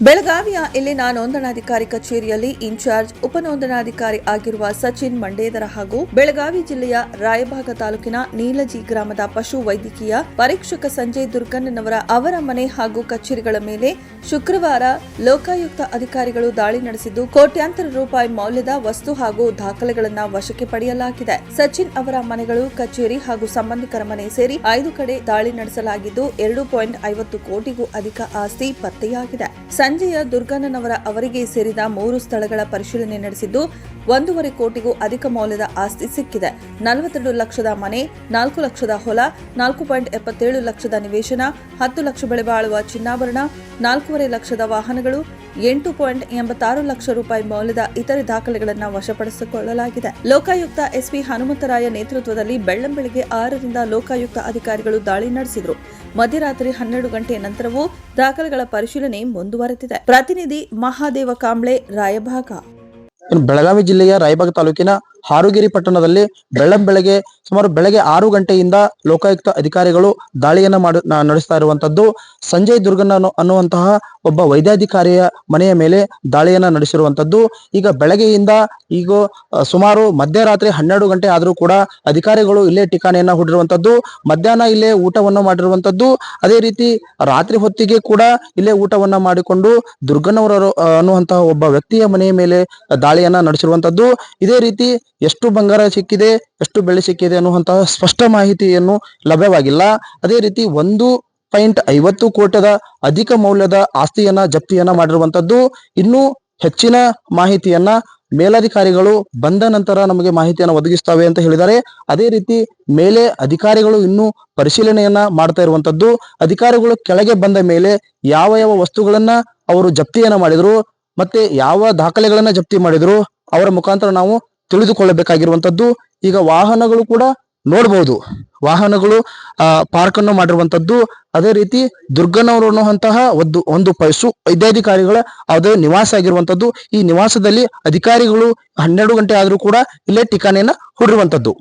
ಬೆಳಗಾವಿಯ ಇಲ್ಲಿನ ನೋಂದಣಾಧಿಕಾರಿ ಕಚೇರಿಯಲ್ಲಿ ಇನ್ಚಾರ್ಜ್, ಉಪನೋಂದಣಾಧಿಕಾರಿ ಆಗಿರುವ ಸಚಿನ್ ಮಂಡೇದರ ಹಾಗೂ ಬೆಳಗಾವಿ ಜಿಲ್ಲೆಯ ರಾಯಭಾಗ ತಾಲೂಕಿನ ನೀಲಜಿ ಗ್ರಾಮದ ಪಶು ವೈದ್ಯಕೀಯ ಪರೀಕ್ಷಕ ಸಂಜಯ್ ದುರ್ಗಣ್ಣನವರ ಅವರ ಮನೆ ಹಾಗೂ ಕಚೇರಿಗಳ ಮೇಲೆ ಶುಕ್ರವಾರ ಲೋಕಾಯುಕ್ತ ಅಧಿಕಾರಿಗಳು ದಾಳಿ ನಡೆಸಿದ್ದು, ಕೋಟ್ಯಾಂತರ ರೂಪಾಯಿ ಮೌಲ್ಯದ ವಸ್ತು ಹಾಗೂ ದಾಖಲೆಗಳನ್ನು ವಶಕ್ಕೆ ಪಡೆಯಲಾಗಿದೆ. ಸಚಿನ್ ಅವರ ಮನೆಗಳು, ಕಚೇರಿ ಹಾಗೂ ಸಂಬಂಧಿಕರ ಮನೆ ಸೇರಿ ಐದು ಕಡೆ ದಾಳಿ ನಡೆಸಲಾಗಿದ್ದು, ಎರಡು ಪಾಯಿಂಟ್ ಐವತ್ತು ಕೋಟಿಗೂ ಅಧಿಕ ಆಸ್ತಿ ಪತ್ತೆಯಾಗಿದೆ. ಸಂಜೆಯ ದುರ್ಗಾನನವರ ಅವರಿಗೆ ಸೇರಿದ ಮೂರು ಸ್ಥಳಗಳ ಪರಿಶೀಲನೆ ನಡೆಸಿದ್ದು, ಒಂದೂವರೆ ಕೋಟಿಗೂ ಅಧಿಕ ಮೌಲ್ಯದ ಆಸ್ತಿ ಸಿಕ್ಕಿದೆ. ನಲವತ್ತೆರಡು ಲಕ್ಷದ ಮನೆ, ನಾಲ್ಕು ಲಕ್ಷದ ಹೊಲ, ನಾಲ್ಕು ಪಾಯಿಂಟ್ ಎಪ್ಪತ್ತೇಳು ಲಕ್ಷದ ನಿವೇಶನ, ಹತ್ತು ಲಕ್ಷ ಬೆಲೆ ಬಾಳುವ ಚಿನ್ನಾಭರಣ, ನಾಲ್ಕೂವರೆ ಲಕ್ಷದ ವಾಹನಗಳು, ಎಂಟು ಪಾಯಿಂಟ್ ಎಂಬತ್ತಾರು ಲಕ್ಷ ರೂಪಾಯಿ ಮೌಲ್ಯದ ಇತರೆ ದಾಖಲೆಗಳನ್ನು ವಶಪಡಿಸಿಕೊಳ್ಳಲಾಗಿದೆ. ಲೋಕಾಯುಕ್ತ ಎಸ್ಪಿ ಹನುಮಂತರಾಯ ನೇತೃತ್ವದಲ್ಲಿ ಬೆಳ್ಳಂಬೆಳಗ್ಗೆ ಆರರಿಂದ ಲೋಕಾಯುಕ್ತ ಅಧಿಕಾರಿಗಳು ದಾಳಿ ನಡೆಸಿದರು. ಮಧ್ಯರಾತ್ರಿ ಹನ್ನೆರಡು ಗಂಟೆಯ ನಂತರವೂ ದಾಖಲೆಗಳ ಪರಿಶೀಲನೆ ಮುಂದುವರೆದಿದೆ. ಪ್ರತಿನಿಧಿ ಮಹಾದೇವ ಕಾಂಬ್ಳೆ, ರಾಯಭಾಗ. ಬೆಳಗಾವಿ ಜಿಲ್ಲೆಯ ರಾಯಬಾಗ ತಾಲೂಕಿನ ಹಾರುಗಿರಿ ಪಟ್ಟಣದಲ್ಲಿ ಬೆಳ್ಳಂಬೆಳಗ್ಗೆ ಸುಮಾರು ಬೆಳಗ್ಗೆ ಆರು ಗಂಟೆಯಿಂದ ಲೋಕಾಯುಕ್ತ ಅಧಿಕಾರಿಗಳು ದಾಳಿಯನ್ನು ಮಾಡ ನಡೆಸ್ತಾ ಇರುವಂತದ್ದು. ಸಂಜಯ್ ದುರ್ಗನ್ ಅನ್ನೋ ಅನ್ನುವಂತಹ ಒಬ್ಬ ವೈದ್ಯಾಧಿಕಾರಿಯ ಮನೆಯ ಮೇಲೆ ದಾಳಿಯನ್ನ ನಡೆಸಿರುವಂತದ್ದು ಈಗ ಬೆಳಗ್ಗೆಯಿಂದ ಈಗ ಸುಮಾರು ಮಧ್ಯರಾತ್ರಿ ಹನ್ನೆರಡು ಗಂಟೆ ಆದರೂ ಕೂಡ ಅಧಿಕಾರಿಗಳು ಇಲ್ಲೇ ಠಿಕಾಣೆಯನ್ನ ಹೂಡಿರುವಂತದ್ದು ಮಧ್ಯಾಹ್ನ ಇಲ್ಲೇ ಊಟವನ್ನು ಮಾಡಿರುವಂತದ್ದು ಅದೇ ರೀತಿ ರಾತ್ರಿ ಹೊತ್ತಿಗೆ ಕೂಡ ಇಲ್ಲೇ ಊಟವನ್ನ ಮಾಡಿಕೊಂಡು ದುರ್ಗನವರ ಅನ್ನುವಂತಹ ಒಬ್ಬ ವ್ಯಕ್ತಿಯ ಮನೆಯ ಮೇಲೆ ದಾಳಿಯನ್ನ ನಡೆಸಿರುವಂತದ್ದು ಇದೇ ರೀತಿ ಎಷ್ಟು ಬಂಗಾರ ಸಿಕ್ಕಿದೆ, ಎಷ್ಟು ಬೆಳೆ ಸಿಕ್ಕಿದೆ ಅನ್ನುವಂತಹ ಸ್ಪಷ್ಟ ಮಾಹಿತಿಯನ್ನು ಲಭ್ಯವಾಗಿಲ್ಲ. ಅದೇ ರೀತಿ ಒಂದು ಪಾಯಿಂಟ್ ಐವತ್ತು ಕೋಟದ ಅಧಿಕ ಮೌಲ್ಯದ ಆಸ್ತಿಯನ್ನ ಜಪ್ತಿಯನ್ನ ಮಾಡಿರುವಂತದ್ದು. ಇನ್ನೂ ಹೆಚ್ಚಿನ ಮಾಹಿತಿಯನ್ನ ಮೇಲಧಿಕಾರಿಗಳು ಬಂದ ನಂತರ ನಮಗೆ ಮಾಹಿತಿಯನ್ನು ಒದಗಿಸ್ತವೆ ಅಂತ ಹೇಳಿದ್ದಾರೆ. ಅದೇ ರೀತಿ ಮೇಲೆ ಅಧಿಕಾರಿಗಳು ಇನ್ನೂ ಪರಿಶೀಲನೆಯನ್ನ ಮಾಡ್ತಾ ಇರುವಂತದ್ದು. ಅಧಿಕಾರಿಗಳು ಕೆಳಗೆ ಬಂದ ಮೇಲೆ ಯಾವ ಯಾವ ವಸ್ತುಗಳನ್ನ ಅವರು ಜಪ್ತಿಯನ್ನ ಮಾಡಿದ್ರು, ಮತ್ತೆ ಯಾವ ದಾಖಲೆಗಳನ್ನ ಜಪ್ತಿ ಮಾಡಿದ್ರು, ಅವರ ಮುಖಾಂತರ ನಾವು ತಿಳಿದುಕೊಳ್ಳಬೇಕಾಗಿರುವಂತದ್ದು. ಈಗ ವಾಹನಗಳು ಕೂಡ ನೋಡಬಹುದು ವಾಹನಗಳು, ಆ ಪಾರ್ಕ್ ಅನ್ನು ಮಾಡಿರುವಂತದ್ದು ಅದೇ ರೀತಿ ದುರ್ಗನವರು ಅನ್ನುವಂತಹ ಒಂದು ಒಂದು ಪಶು ವೈದ್ಯಾಧಿಕಾರಿಗಳ ಅದೇ ನಿವಾಸ ಆಗಿರುವಂತದ್ದು ಈ ನಿವಾಸದಲ್ಲಿ ಅಧಿಕಾರಿಗಳು ಹನ್ನೆರಡು ಗಂಟೆ ಆದ್ರೂ ಕೂಡ ಇಲ್ಲೇ ಠಿಕಾಣಿಯನ್ನ ಹೂಡಿರುವಂತದ್ದು